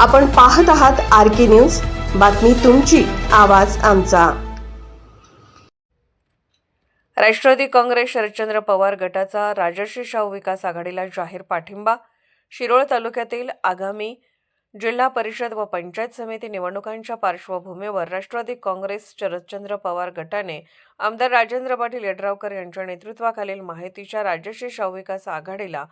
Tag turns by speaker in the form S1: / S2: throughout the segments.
S1: आपण पाहत आहात आर के न्यूज. बातमी तुमची आवाज आमचा.
S2: राष्ट्रवादी काँग्रेस शरदचंद्र पवार गटाचा राजर्षी शाहू विकास आघाडीला जाहीर पाठिंबा. शिरोळ तालुक्यातील आगामी जिल्हा परिषद व पंचायत समिती निवडणुकांच्या पार्श्वभूमीवर राष्ट्रवादी काँग्रेस शरदचंद्र पवार गटाने आमदार राजेंद्र पाटील यड्रावकर यांच्या नेतृत्वाखालील माहितीच्या राजर्षी शाहू विकास आघाडीला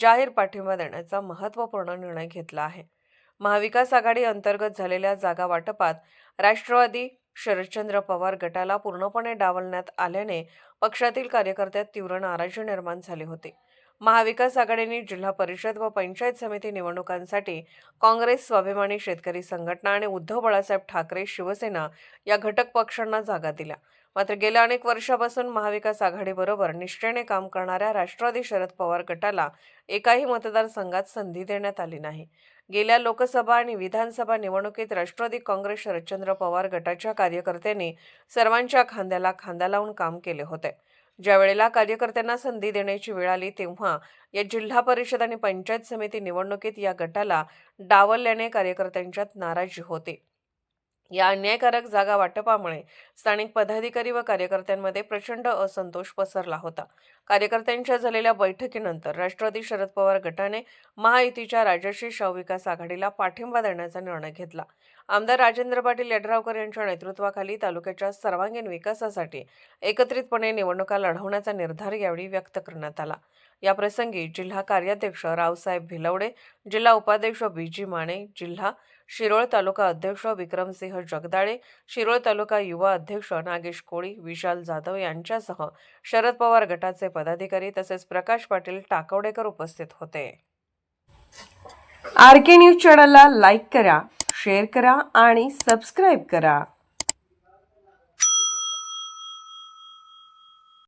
S2: जाहीर पाठिंबा देण्याचा महत्त्वपूर्ण निर्णय घेतला आहे. महाविकास आघाडी अंतर्गत झालेल्या जागा वाटपात राष्ट्रवादी शरदचंद्र पवार गटाला पूर्णपणे डावलण्यात आल्याने पक्षातील कार्यकर्त्यात तीव्र नाराजी निर्माण झाली होती. महाविकास आघाडीने जिल्हा परिषद व पंचायत समिती निवडणुकांसाठी काँग्रेस स्वाभिमानी शेतकरी संघटना आणि उद्धव बाळासाहेब ठाकरे शिवसेना या घटक पक्षांना जागा दिल्या. मात्र गेल्या अनेक वर्षापासून महाविकास आघाडीबरोबर निष्ठेने काम करणाऱ्या राष्ट्रवादी शरद पवार गटाला एकाही मतदारसंघात संधी देण्यात आली नाही. गेल्या लोकसभा आणि विधानसभा निवडणुकीत राष्ट्रवादी काँग्रेस शरदचंद्र पवार गटाच्या कार्यकर्त्यांनी सर्वांच्या खांद्याला खांदा लावून काम केले होते. ज्या वेळेला कार्यकर्त्यांना संधी देण्याची वेळ आली तेव्हा या जिल्हा परिषद आणि पंचायत समिती निवडणुकीत या गटाला डावलल्याने कार्यकर्त्यांच्यात नाराजी होती. या अन्यायकारक जागा वाटपामुळे स्थानिक पदाधिकारी व कार्यकर्त्यांमध्ये प्रचंड असंतोष पसरला होता. कार्यकर्त्यांच्या झालेल्या बैठकीनंतर राष्ट्रवादी शरद पवार गटाने महायुतीच्या राजश्री शवविकास विकास आघाडीला पाठिंबा देण्याचा निर्णय घेतला. आमदार राजेंद्र पाटील यड्रावकर यांच्या नेतृत्वाखाली तालुक्याच्या सर्वांगीण विकासासाठी एकत्रितपणे निवडणुका लढवण्याचा निर्धार यावेळी व्यक्त करण्यात आला. याप्रसंगी जिल्हा कार्याध्यक्ष रावसाहेब भिलवडे जिल्हा उपाध्यक्ष बी जी माने जिल्हा शिरोळ तालुका अध्यक्ष विक्रमसिंह जगदाळे शिरोळ तालुका युवा अध्यक्ष नागेश कोळी विशाल जाधव यांच्यासह शरद पवार गटाचे पदाधिकारी तसेच प्रकाश पाटील टाकवडेकर उपस्थित होते.
S1: आर के न्यूज चॅनलला लाईक करा शेअर करा आणि सबस्क्राईब करा.